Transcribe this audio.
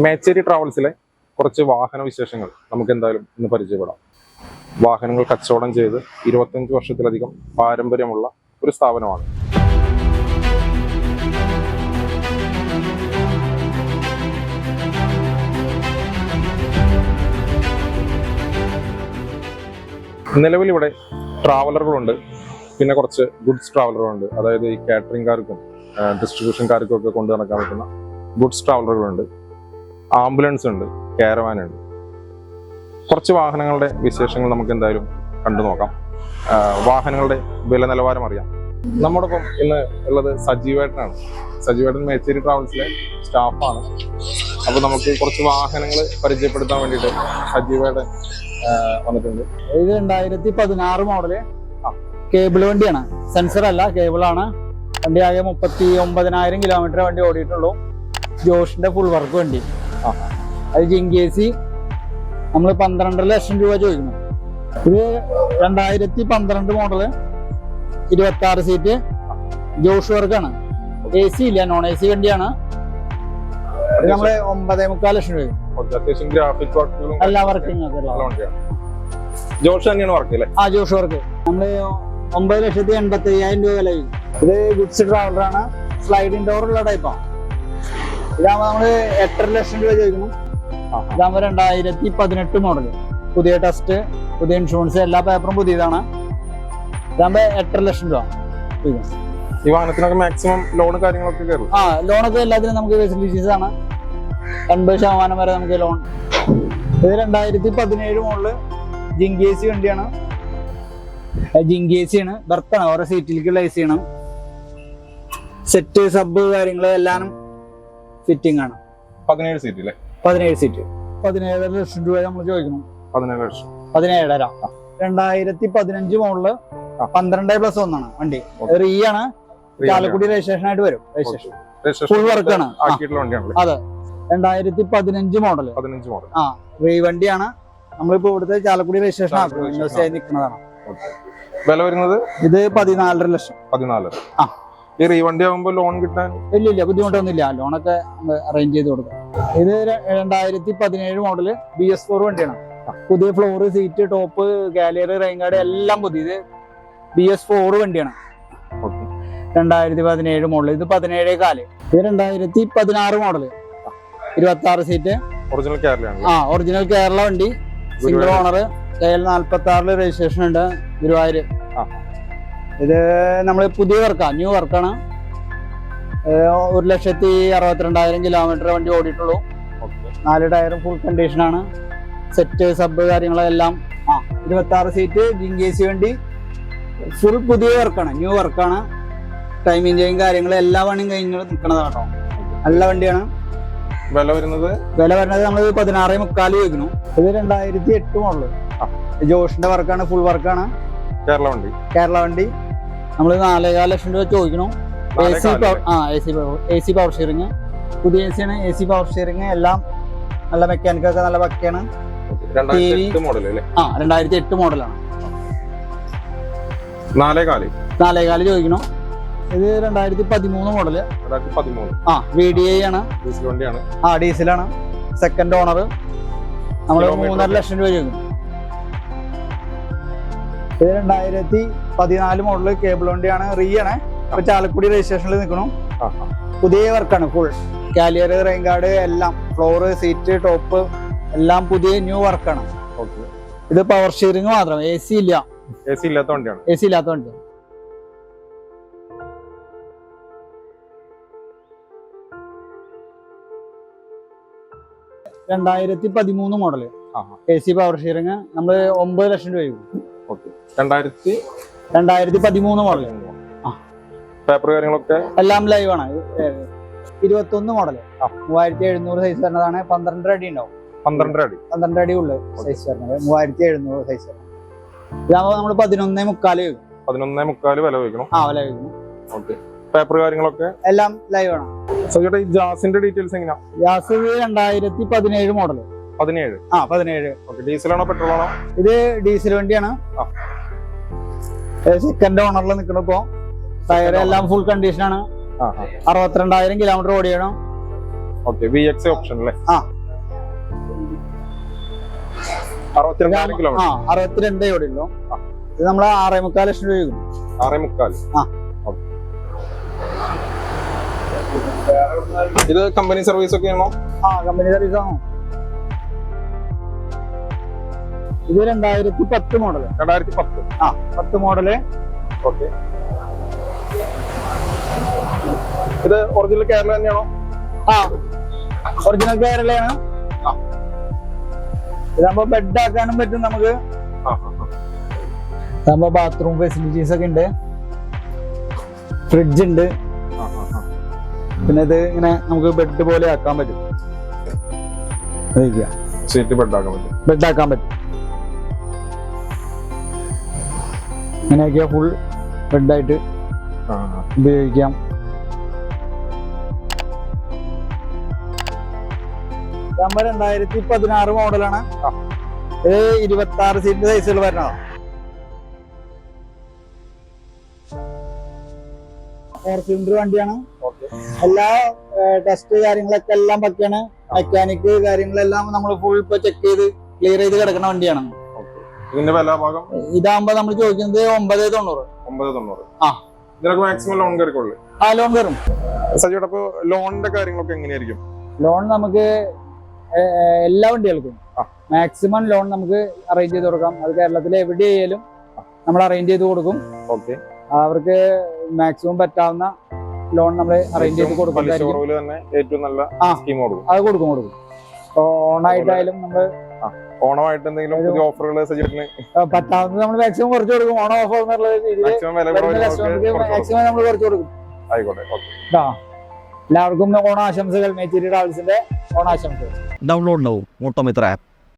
മേച്ചേരി ട്രാവൽസിലെ കുറച്ച് വാഹന വിശേഷങ്ങൾ നമുക്ക് എന്തായാലും ഇന്ന് പരിചയപ്പെടാം. വാഹനങ്ങൾ കച്ചവടം ചെയ്ത് ഇരുപത്തഞ്ച് വർഷത്തിലധികം പാരമ്പര്യമുള്ള ഒരു സ്ഥാപനമാണ്. നിലവിൽ ഇവിടെ ട്രാവലറുകളുണ്ട് പിന്നെ കുറച്ച് ഗുഡ്സ് ട്രാവലറുകളുണ്ട് അതായത് ഈ കാറ്ററിംഗുകാർക്കും ഡിസ്ട്രിബ്യൂഷൻകാർക്കും ഒക്കെ കൊണ്ടു നടക്കാൻ പറ്റുന്ന ഗുഡ്സ് ട്രാവലറുകളുണ്ട് ആംബുലൻസ് ഉണ്ട് കാരവാൻ ഉണ്ട്. കുറച്ച് വാഹനങ്ങളുടെ വിശേഷങ്ങൾ നമുക്ക് എന്തായാലും കണ്ടു നോക്കാം. വാഹനങ്ങളുടെ വില നിലവാരം അറിയാം. നമ്മോടൊപ്പം ഇന്ന് ഉള്ളത് സജീവേട്ടനാണ്. സജീവേട്ടൻ മേച്ചേരി ട്രാവൽസിലെ സ്റ്റാഫാണ്. അപ്പൊ നമുക്ക് കുറച്ച് വാഹനങ്ങൾ പരിചയപ്പെടുത്താൻ വേണ്ടിട്ട് സജീവേട്ടൻ വന്നിട്ടുണ്ട്. ഇത് രണ്ടായിരത്തി പതിനാറ് മോഡൽ. കേബിൾ വണ്ടിയാണ്. സെൻസർ അല്ല കേബിൾ ആണ്. വണ്ടി ആകെ മുപ്പത്തി ഒമ്പതിനായിരം കിലോമീറ്റർ വണ്ടി ഓടിയിട്ടുള്ളൂ. ജോഷിന്റെ ഫുൾ വർക്ക് വണ്ടി. അത് ജിങ്കേസി നമ്മൾ പന്ത്രണ്ടര ലക്ഷം രൂപ ചോദിക്കുന്നു. ഇത് രണ്ടായിരത്തി പന്ത്രണ്ട് മോഡൽ ഇരുപത്തി ആറ് സീറ്റ് ജോഷ് വർക്കാണ് എ സി ഇല്ല നോൺ എ സി വണ്ടിയാണ്. നമ്മൾ ഒമ്പതേ മുക്കാൽ ലക്ഷം രൂപ എല്ലാ തന്നെയാണ് വർക്ക് അല്ലേ ആ ജോഷ് വർക്ക് നമ്മൾ ഒമ്പത് ലക്ഷത്തി എൺപത്തി അയ്യായിരം രൂപ വില ഇത് ഗുഡ്സ് ട്രാവലറാണ് സ്ലൈഡിംഗ് ഡോർ ഉള്ള ടൈപ്പാണ് ഇതാകുമ്പോൾ നമ്മൾ എട്ടര ലക്ഷം രൂപ ചോദിക്കുന്നു. ഇതാകുമ്പോൾ രണ്ടായിരത്തി പതിനെട്ട് മോഡൽ പുതിയ ടെസ്റ്റ് പുതിയ ഇൻഷുറൻസ് എല്ലാ പേപ്പറും പുതിയതാണ്. ഇതാകുമ്പോൾ എട്ടര ലക്ഷം രൂപ. ഈ വാഹനത്തിനൊക്കെ മാക്സിമം ലോൺ കാര്യങ്ങളൊക്കെ കയറും. ആ ലോണൊക്കെ എല്ലാത്തിനും നമുക്ക് ഫെസിലിറ്റീസ് ആണ്. എൺപത് ശതമാനം വരെ നമുക്ക് ലോൺ ഇത് രണ്ടായിരത്തി പതിനേഴ് മോഡൽ ജിങ്കേസി വണ്ടിയാണ്. ജിങ്കേസി ആണ്. ബർത്താണ് ഓരോ സീറ്റിലേക്കുള്ള എ സി ആണ് സെറ്റ് സബ് കാര്യങ്ങൾ എല്ലാം ഫിറ്റിംഗ് ആണ്. പതിനേഴ് സീറ്റ് അല്ലേ പതിനേഴ് സീറ്റ് പതിനേഴര ലക്ഷം രൂപ നമ്മൾ ചോദിക്കണം പതിനേഴ് ലക്ഷം. പതിനേഴര. രണ്ടായിരത്തി പതിനഞ്ച് മോഡൽ പന്ത്രണ്ട് പ്ലസ് ഒന്നാണ് വണ്ടി. റീ ആണ്. ചാലക്കുടി രജിസ്ട്രേഷൻ ആയിട്ട് വരും. രജിസ്ട്രേഷൻ ഫുൾ വർക്ക് work ആണ്. അതെ. രണ്ടായിരത്തി പതിനഞ്ച് മോഡൽ. പതിനഞ്ച് മോഡൽ ആ. റീ വണ്ടിയാണ്. നമ്മളിപ്പോ ഇവിടുത്തെ ചാലക്കുടി രജിസ്ട്രേഷൻ ആക്കുന്നത് ആക്കും ആയി നിൽക്കുന്നതാണ്. വില വരുന്നത്? ഇത് പതിനാലര ലക്ഷം. പതിനാലര. ആ. ഈ റീവണ്ടി ആകുമ്പോൾ ലോൺ കിട്ടാൻ? ഇല്ല ഇല്ല ബുദ്ധിമുട്ടൊന്നുമില്ല. ലോണൊക്കെ അറേഞ്ച് ചെയ്ത് കൊടുക്കാം. ഇത് രണ്ടായിരത്തി പതിനേഴ് മോഡൽ ബി എസ് ഫോർ വണ്ടിയാണ്. പുതിയ floor seat top gallery rain guard എല്ലാം പുതിയത് ബി എസ് ഫോർ വണ്ടിയാണ്. ഓക്കെ രണ്ടായിരത്തി പതിനേഴ് മോഡൽ ഇത് പതിനേഴേ കാൽ. ഇത് രണ്ടായിരത്തി പതിനാറ് മോഡൽ ഇരുപത്തി ആറ് സീറ്റ് ഒറിജിനൽ കേരള ആ ഒറിജിനൽ കേരള വണ്ടി. സിംഗിൾ ഓണർ കയ്യിൽ നാല്പത്തി ആറിൽ രജിസ്ട്രേഷൻ ഉണ്ട്. ഗുരുവായൂർ. ഇത് നമ്മൾ പുതിയ വർക്കാണ് ന്യൂ വർക്കാണ്. ഒരു ലക്ഷത്തി അറുപത്തിരണ്ടായിരം കിലോമീറ്റർ വണ്ടി ഓടിയിട്ടുള്ളൂ. നാല് ടയറും ഫുൾ കണ്ടീഷനാണ് സെറ്റ് സബ് കാര്യങ്ങളെല്ലാം ആ ഇരുപത്തി ആറ് സീറ്റ് ജിങ്കേസി വണ്ടി. ഫുൾ പുതിയ വർക്കാണ് ന്യൂ വർക്കാണ്. ടൈമിംഗ് ചെയ്യും കാര്യങ്ങളും എല്ലാ പണിയും കഴിഞ്ഞ് നിൽക്കണതാണ് കേട്ടോ. നല്ല വണ്ടിയാണ്. വില വരുന്നത്? വില വരുന്നത് നമ്മൾ പതിനാറ് മുക്കാൽ ചോദിക്കുന്നു. ഇത് രണ്ടായിരത്തി എട്ട് മോഡൽ. ജോഷിന്റെ വർക്കാണ് ഫുൾ വർക്കാണ് കേരള വണ്ടി. കേരള വണ്ടി. നമ്മൾ നാലേകാല ലക്ഷം രൂപ ചോദിക്കണം. A C. ആ A C A C power sharing പുതിയ എ സി ആണ് എ സി പവർ ഷെയറിങ് എല്ലാം നല്ല മെക്കാനിക് ഒക്കെ നല്ല പക്കയാണ്. ആ രണ്ടായിരത്തി എട്ട് മോഡലാണ് നാലേ കാൽ നാലേകാൽ ചോദിക്കണം. ഇത് രണ്ടായിരത്തി പതിമൂന്ന് മോഡൽ ആ വി ഡി ഐ ആണ്. ആ ഡീസലാണ് സെക്കൻഡ് ഓണർ നമ്മൾ മൂന്നര? ലക്ഷം രൂപ ചോദിക്കും ഇത് രണ്ടായിരത്തി പതിനാല് മോഡൽ കേബിൾ വണ്ടിയാണ് റീ ആണ് അപ്പൊ ചാലക്കുടി രജിസ്ട്രേഷനിൽ നിൽക്കണം. പുതിയ വർക്കാണ് ഫുൾ കാലിയർ റെയിൻ ഗാർഡ് എല്ലാം ഫ്ലോറ് സീറ്റ് ടോപ്പ് എല്ലാം പുതിയ ന്യൂ വർക്കാണ് ഇത് പവർ സ്റ്റിയറിംഗ് മാത്രം എ സി ഇല്ല. എ സി ഇല്ലാത്ത വണ്ടിയാണ്. എ സി ഇല്ലാത്ത വണ്ടിയാണ് രണ്ടായിരത്തി പതിമൂന്ന് model A C power steering നമ്മൾ ഒമ്പത് ലക്ഷം രൂപ രണ്ടായിരത്തി രണ്ടായിരത്തി പതിമൂന്ന് മോഡൽ. പേപ്പർ കാര്യങ്ങളൊക്കെ? എല്ലാം ലൈവ് ആണ്. ഇരുപത്തൊന്ന് മോഡൽ ആ. മൂവായിരത്തി എഴുന്നൂറ് സൈസ് വരുന്നതാണ്. പന്ത്രണ്ടര അടി ഉണ്ടാവും. പന്ത്രണ്ടര അടി പന്ത്രണ്ട് അടി ഉള്ളു സൈസ് വരുന്നത്. മൂവായിരത്തി എഴുന്നൂറ് സൈസ് വരുന്നത്. ഇതാകുമ്പോൾ നമ്മൾ പതിനൊന്നേ മുക്കാൽ പതിനൊന്നേ മുക്കാൽ വില വയ്ക്കണം. ആ വില വയ്ക്കണം ഓക്കെ പേപ്പർ കാര്യങ്ങളൊക്കെ? എല്ലാം ലൈവ് ആണ്. ഈ ജാസിന്റെ ഡീറ്റെയിൽസ് എങ്ങനെയാ? ഗ്യാസ് രണ്ടായിരത്തി പതിനേഴ് മോഡൽ പതിനേഴ്. ആ പതിനേഴ്. ഡീസലാണോ പെട്രോൾ ആണോ ഇത് ഡീസൽ വണ്ടിയാണ്. ആ. സെക്കൻഡ് ഓണറിൽ നിൽക്കണം ഇപ്പോ. ടയർ എല്ലാം ഫുൾ കണ്ടീഷൻ ആണ്. അറുപത്തിരണ്ടായിരം കിലോമീറ്റർ ഓടിയണം ഓക്കെ വി എക്സ് ഓപ്ഷൻ അല്ലേ ആ. അറുപത്തിരണ്ടായിരം ആ അറുപത്തിരണ്ട് ഇത് നമ്മൾ ആറേ മുക്കാൽ ലക്ഷം രൂപ ചോദിക്കുന്നു ആറേ മുക്കാൽ ആ. ഇത് കമ്പനി സർവീസ് ഒക്കെ ആണോ? ആ കമ്പനി സർവീസ് ആണോ. ഇത് രണ്ടായിരത്തി പത്ത് മോഡൽ രണ്ടായിരത്തി പത്ത്. ആ പത്ത് മോഡൽ ഓക്കെ ഇത് ഒറിജിനൽ കേരള തന്നെയാണോ? ആ ഒറിജിനൽ കേരളയാണ്. ഇതാകുമ്പോ ബെഡ് ആക്കാനും പറ്റും നമുക്ക്. ഇതാകുമ്പോ ബാത്റൂം ഫെസിലിറ്റീസ് ഒക്കെ ഉണ്ട്. ഫ്രിഡ്ജ് ഉണ്ട്. പിന്നെ ഇത് ഇങ്ങനെ നമുക്ക് ബെഡ് പോലെ ആക്കാൻ പറ്റും. ബെഡ് ആക്കാൻ പറ്റും. ബെഡ് ആക്കാൻ പറ്റും. ഇങ്ങനെയൊക്കെയാ ഫുൾ റെഡായിട്ട്. ഉപയോഗിക്കാം. നമ്പർ രണ്ടായിരത്തി പതിനാറ് മോഡലാണ്. ഇത് ഇരുപത്തി ആറ് സീറ്റ് സൈസുകൾ വരണോ ഫോർ സിലിണ്ടർ വണ്ടിയാണ്. എല്ലാ ടെസ്റ്റ് കാര്യങ്ങളൊക്കെ എല്ലാം പക്കയാണ്. മെക്കാനിക് കാര്യങ്ങളെല്ലാം നമ്മൾ ഫുൾ ഇപ്പൊ ചെക്ക് ചെയ്ത് ക്ലിയർ ചെയ്ത് കിടക്കുന്ന വണ്ടിയാണ്. ഇതിന്റെ വില ഭാഗം? ഇതാകുമ്പോ നമ്മൾ ചോദിക്കുന്നത് ഒമ്പത് തൊണ്ണൂറ്. ഒമ്പത് തൊണ്ണൂറ്. ആ. ഇതിനൊക്കെ മാക്സിമം ലോൺ കയറിക്കൊള്ളു ആ ലോൺ കയറും സജിയുടെ അപ്പൊ ലോണിന്റെ കാര്യങ്ങളൊക്കെ എങ്ങനെയായിരിക്കും? ലോൺ നമുക്ക് എല്ലാ വണ്ടികൾക്കും. മാക്സിമം ലോൺ നമുക്ക് അറേഞ്ച് ചെയ്ത് കൊടുക്കാം. അത് കേരളത്തിലെ എവിടെ ആയാലും നമ്മൾ അറേഞ്ച് ചെയ്ത് കൊടുക്കും. ഓക്കെ അവർക്ക് മാക്സിമം പറ്റാവുന്ന ലോൺ നമ്മൾ അറേഞ്ച് ചെയ്ത് കൊടുക്കും ഏറ്റവും നല്ല ആ. സ്കീം കൊടുക്കും. അത് കൊടുക്കും കൊടുക്കും. ഓണായിട്ടായാലും നമ്മൾ ഓണമായിട്ട് എന്തെങ്കിലും പുതിയ ഓഫറുകൾ സജീവന് നമ്മൾ മാക്സിമം കുറച്ച് കൊടുക്കും. ഓണം ഓഫർ എന്നുള്ള രീതിയിൽ മാക്സിമം കുറച്ച് ആയിക്കോട്ടെ എല്ലാവർക്കും ഓണാശംസകൾ മേച്ചേരി ട്രാവൽസിന്റെ ഓണാശംസകൾ. Download ഓട്ടോമിത്ര app